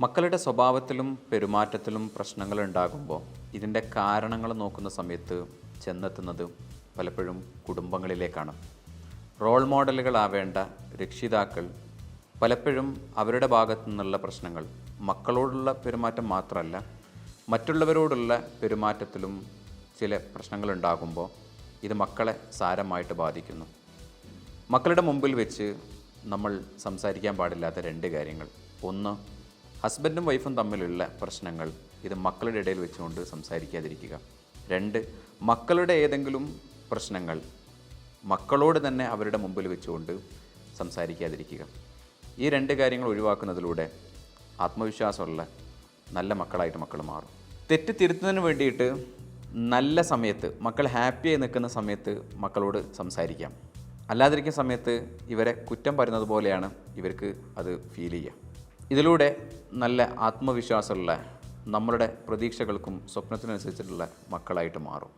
മക്കളുടെ സ്വഭാവത്തിലും പെരുമാറ്റത്തിലും പ്രശ്നങ്ങൾ ഉണ്ടാകുമ്പോൾ ഇതിന്റെ കാരണങ്ങൾ നോക്കുന്ന സമയത്ത് ചെന്നെത്തുന്നത് പലപ്പോഴും കുടുംബങ്ങളിലേക്കാണ്. റോൾ മോഡലുകളാവേണ്ട രക്ഷിതാക്കൾ പലപ്പോഴും അവരുടെ ഭാഗത്തു നിന്നുള്ള പ്രശ്നങ്ങൾ മക്കളോടുള്ള പെരുമാറ്റം മാത്രമല്ല മറ്റുള്ളവരോടുള്ള പെരുമാറ്റത്തിലും ചില പ്രശ്നങ്ങൾ ഉണ്ടാകുമ്പോൾ ഇത് മക്കളെ സാരമായിട്ട് ബാധിക്കുന്നു. മക്കളുടെ മുമ്പിൽ വെച്ച് നമ്മൾ സംസാരിക്കാൻ പാടില്ലാത്ത രണ്ട് കാര്യങ്ങൾ. ഒന്ന് ഹസ്ബൻഡും വൈഫും തമ്മിലുള്ള പ്രശ്നങ്ങൾ ഇത് മക്കളുടെ ഇടയിൽ വെച്ചുകൊണ്ട് സംസാരിക്കാതിരിക്കുക. രണ്ട് മക്കളുടെ ഏതെങ്കിലും പ്രശ്നങ്ങൾ മക്കളോട് തന്നെ അവരുടെ മുമ്പിൽ വെച്ചുകൊണ്ട് സംസാരിക്കാതിരിക്കുക. ഈ രണ്ട് കാര്യങ്ങൾ ഒഴിവാക്കുന്നതിലൂടെ ആത്മവിശ്വാസമുള്ള നല്ല മക്കളായിട്ട് മക്കൾ മാറും. തെറ്റ് തിരുത്തുന്നതിന് വേണ്ടിയിട്ട് നല്ല സമയത്ത് മക്കൾ ഹാപ്പിയായി നിൽക്കുന്ന സമയത്ത് മക്കളോട് സംസാരിക്കാം. അല്ലാതിരിക്കുന്ന സമയത്ത് ഇവരെ കുറ്റം പറയുന്നത് പോലെയാണ് ഇവർക്ക് അത് ഫീൽ ചെയ്യുക. ഇതിലൂടെ നല്ല ആത്മവിശ്വാസമുള്ള നമ്മളുടെ പ്രതീക്ഷകൾക്കും സ്വപ്നത്തിനനുസരിച്ചിട്ടുള്ള മക്കളായിട്ട് മാറും.